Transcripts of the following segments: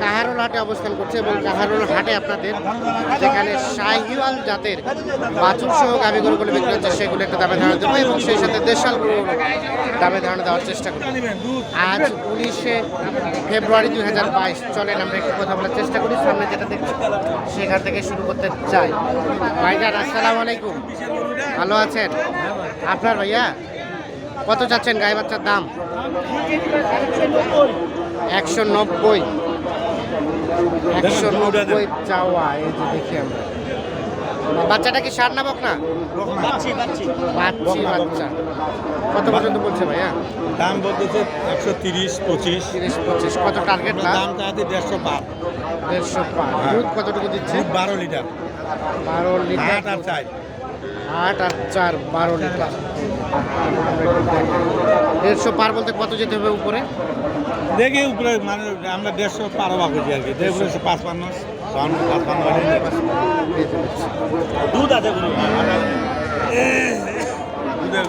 কাহারোল হাটে অবস্থান করছে এবং কাহারোল হাটে আপনাদের যেখানে শাহিওয়াল জাতের বাছুর সহ গাভী গরুগুলো বিক্রি হচ্ছে, সেগুলো একটা দামে ধারণা দেবো এবং সেই সাথে দেশাল গরু দামে ধারণা দেওয়ার চেষ্টা করব। আজ উনিশে ফেব্রুয়ারি দুই হাজার বাইশ, চলেন আমরা একটু কথা বলার চেষ্টা করি, সামনে যেটা দেখছি সেখান থেকে শুরু করতে চাই। ভাইজান আসসালামু আলাইকুম। ভালো আছেন? আপনার ভাইয়া? কত চাচ্ছেন গায়ে বাচ্চার দাম? একশো নব্বই। একশো নব্বই চাওয়া এই যে দেখি আমরা। বাচ্চাটা কি সার নাবক না? বাচ্চি বাচ্চা। কত পর্যন্ত বলছে ভাইয়া? দাম বলতেছে একশো তিরিশ পঁচিশ। তিরিশ পঁচিশ। কত টার্গেট না দাম চাইতে দেড়শো পাঁচ। দেড়শো পাঁচ। হ্যাঁ। দুধ কতটুকু দিচ্ছে? বারো লিটার। বারো লিটার। আট আর চাই আট আর চার বারো লিটার। দেড়শো পার বলতে কত যেতে হবে উপরে? দেখি উপরে মানে আমরা দেড়শো পারো বা করছি আর কি। দেখব পাঁচ পান্ন বাউন্ন, পাঁচ পান্ন। দুধ আছে দুধের।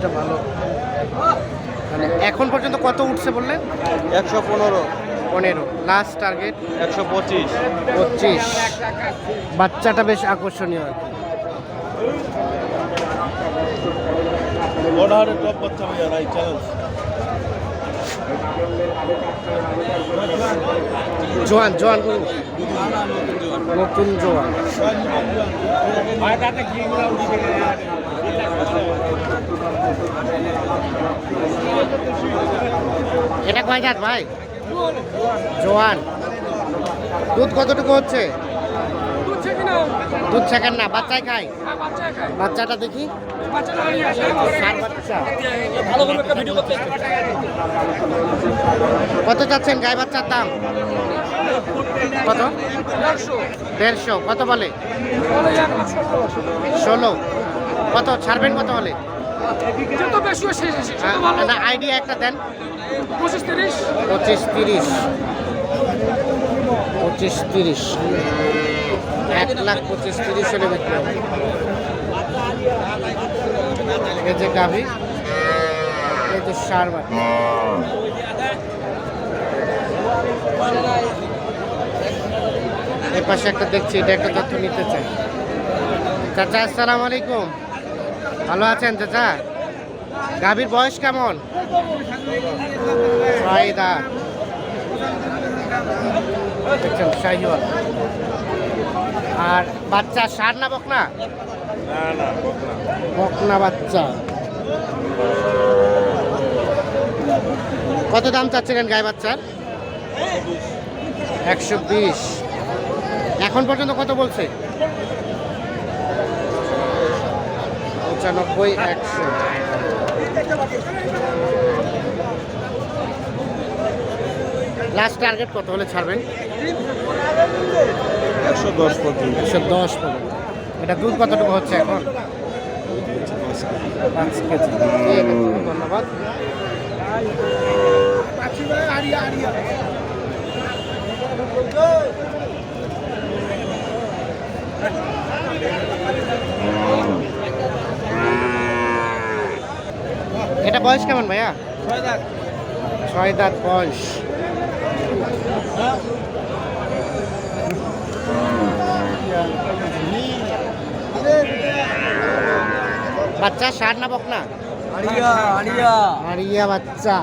এটা ভালো মানে এখন পর্যন্ত কত উঠছে বললেন একশো পনেরো। পনেরো। লাস্ট টার্গেট একশো পঁচিশ। পঁচিশ। বাচ্চাটা বেশ আকর্ষণীয় আর কি। অর্ডারে টপ বাচ্চা ভাইয়া রাই চ্যালেঞ্জ জোয়ান জোয়ান নতুন জোয়ান। এটা কয় জাত ভাই। জোয়ান। দুধ কতটুকু হচ্ছে? দুধ সেকেন্ড না, বাচ্চাই খায়? বাচ্চাটা দেখি। কত চাচ্ছেন গায়ে বাচ্চার দাম? কত? দেড়শো। কত বলে? ষোলো। কত? ছাড়বেন কত হলে? না আইডিয়া একটা দেন। পঁচিশ তিরিশ। পঁচিশ তিরিশ। পঁচিশ তিরিশ। এক লাখ পঁচিশ তিরিশ হলে বিক্রি হবে। এই যে গাভি এই যে সার বাটি। পাশে একটা দেখছি এটা একটা তথ্য নিতে চাই। চাচা আসসালামু আলাইকুম। ভালো আছেন চাচা? গাভীর বয়স কেমন? আর বাচ্চা সার না বকনা? বকনা বাচ্চা। কত দাম চাচ্ছিলেন গায়ে বাচ্চার? একশো বিশ। এখন পর্যন্ত কত বলছে? পঁচানব্বই একশো। লাস্ট টার্গেট কত হলে ছাড়বেন? একশো দশ পর্যন্ত। একশো দশ পর্যন্ত। এটা দুধ কতটুকু হচ্ছে এখন? ঠিক আছে ধন্যবাদ এটা বয়স কেমন ভাইয়া? ছয় দাঁত। বয়স। বাচ্চা ষাট না বকনা? আড়িয়া আড়িয়া। বাচ্চা।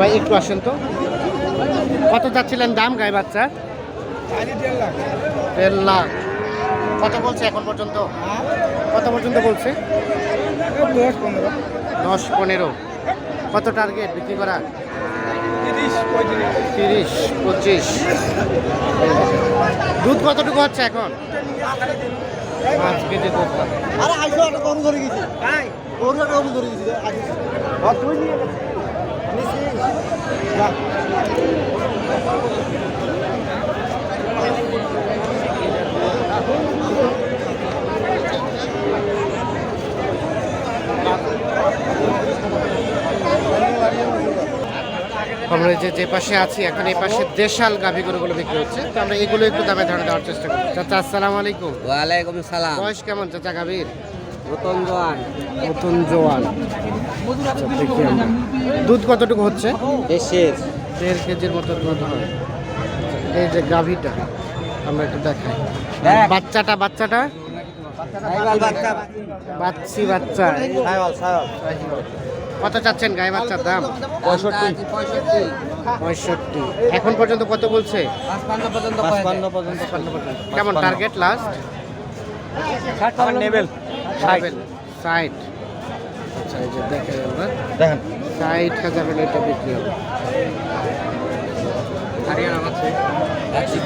ভাই একটু আসেন তো। কত চাচ্ছিলেন দাম গায়ে বাচ্চা দেড় লাখ। কত বলছে এখন পর্যন্ত? কত পর্যন্ত বলছে? দশ পনেরো। কত টার্গেট বিক্রি করা? তিরিশ তিরিশ পঁচিশ। দুধ কতটুকু হচ্ছে এখন? পাঁচ কেজি দুধ। ধরে আমরা যে যে পাশে আছি এখন এই পাশে দেশাল গাভী গরুগুলো বিক্রি হচ্ছে। তো আমরা এগুলো একটু দামে ধরে দেওয়ার চেষ্টা করি চাচা আসসালামু আলাইকুম। ওয়ালাইকুম সালাম। বয়স কেমন চাচা গাভীর? রতন জোয়ান। নতুন জোয়ান। আচ্ছা। দুধ কতটুকু হচ্ছে? দেড় কেজির মতো দুধ হয়। এই যে গাভীটা। আমরা একটু দেখাই। বাচ্চাটা বাচ্চাটা? বাচ্চা। বাচ্চি কত চাচ্ছেন গায়ে বাচ্চার দাম? পঁয়ষট্টি। পঁয়ষট্টি। এখন পর্যন্ত কত বলছে? কেমন টার্গেট লাস্ট আমার নেবেল। ষাট। আচ্ছা এই যে দেখেন। ষাট হাজার এটা বিক্রি হবে।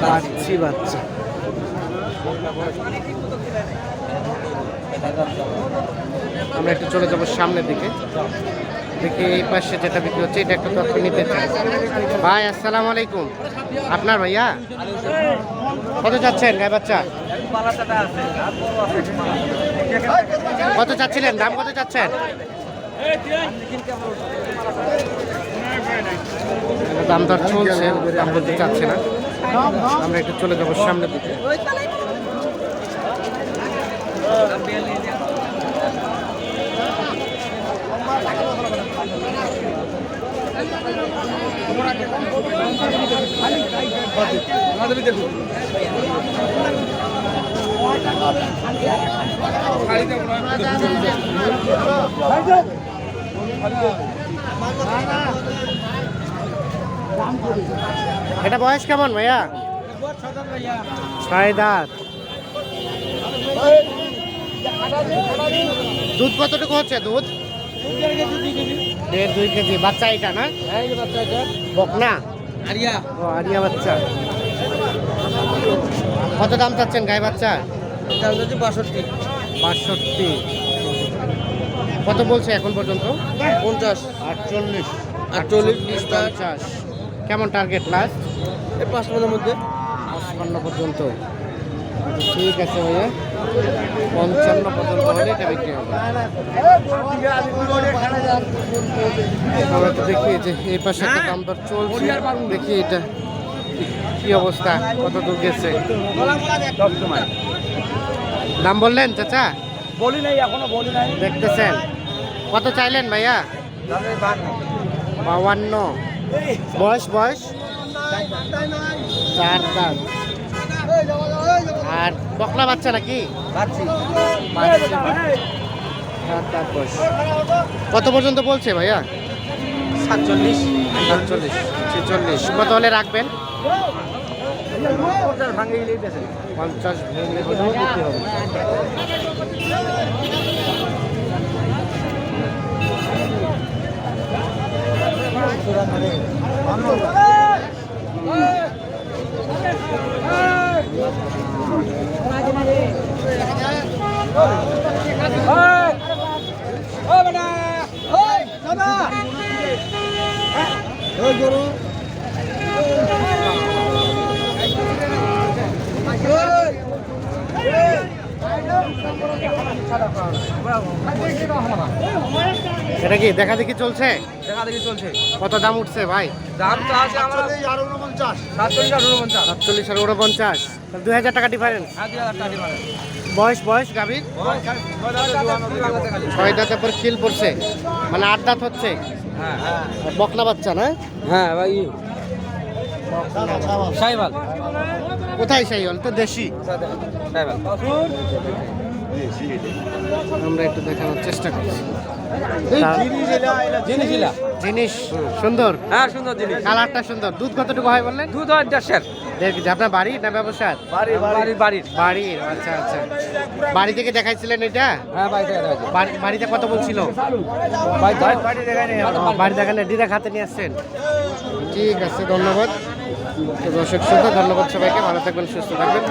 বাচ্চি। বাচ্চা আমরা একটু চলে যাব সামনের দিকে। দেখি এই পাশে যেটা বিক্রি হচ্ছে এটা একটু তথ্য নিতে চাই। ভাই আসসালামু আলাইকুম। আপনার ভাইয়া? কত চাচ্ছেন গায়ে বাচ্চা? কত চাচ্ছিলেন? দাম কত চাচ্ছেন? দাম দর চলছে দাম বলতে চাচ্ছে না। আমরা একটু চলে যাব সামনের দিকে। এটা বয়স কেমন ভাইয়া? ছয় দাঁত দুধ কতটুকু হচ্ছে দুধ? দেড় দুই কেজি। বাচ্চা এটা না? বকনা? আরিয়া। ও আরিয়া বাচ্চা। কত দাম চাচ্ছেন গায়ে বাচ্চা? দাম বাষট্টি। বাষট্টি। কত বলছে এখন পর্যন্ত? পঞ্চাশ। আটচল্লিশ। আটচল্লিশ, পঞ্চাশ। কেমন টার্গেট লাস্ট এই পাঁচপান্নের মধ্যে। পঞ্চান্ন পর্যন্ত। ঠিক আছে ভাইয়া। পঞ্চান্ন পর্যন্ত হলে এটা বিক্রি হবে। আমরা তো দেখি যে এই পাশে একটা দাম দর চলছে। দেখি এটা কি অবস্থা কত দূর গেছে। দাম বললেন চাচা? বলি নাই এখনও বলি নাই। দেখতেছেন। কত চাইলেন ভাইয়া? বাউান্ন বয়স বয়স? চার দাঁত আর বকলা বাচ্চা নাকি? কত পর্যন্ত বলছে ভাইয়া? সাতচল্লিশ। সাতচল্লিশ ছেচল্লিশ। কত হলে রাখবেন? পঞ্চাশ ভাঙে গেলেই বেশি পঞ্চাশ ভেঙে হলেও দিতে হবে এটা কি দেখা দেখি চলছে? দেখা দেখি চলছে। কত দাম উঠছে ভাই? দাম তো আছে আমরা সাতচল্লিশ আর উনপঞ্চাশ। সাতচল্লিশ আর উনপঞ্চাশ। দুই হাজার টাকা ডিফারেন্স হাজার টাকা ডিমান্ড। বয়স বয়স গাভীর ছয় দাঁতের পর খিল। পড়ছে। মানে আট দাঁত হচ্ছে। হ্যাঁ আর বকলা বাচ্চা না? হ্যাঁ ভাই। সাইবাল। কোথায় সেই হল তো দেশি। সাইবাল। আমরা একটু দেখানোর চেষ্টা করছি। জিনিস সুন্দর। হ্যাঁ সুন্দর জিনিস। কালারটা সুন্দর। দুধ কতটুকু হয় বললেন? দুধ হয় দেড়শের। দেড় আপনার বাড়ি না ব্যবসার? বাড়ি বাড়ি বাড়ির। বাড়ির আচ্ছা আচ্ছা। বাড়ি থেকে দেখাইছিলেন এটা? হ্যাঁ বাড়িতে কত বলছিল বাড়ি দেখানে ডিরেক্ট হাতে নিয়ে আসছেন। ঠিক আছে ধন্যবাদ। তো দর্শক শ্রোতা ধন্যবাদ সবাইকে ভালো থাকবেন সুস্থ থাকবেন।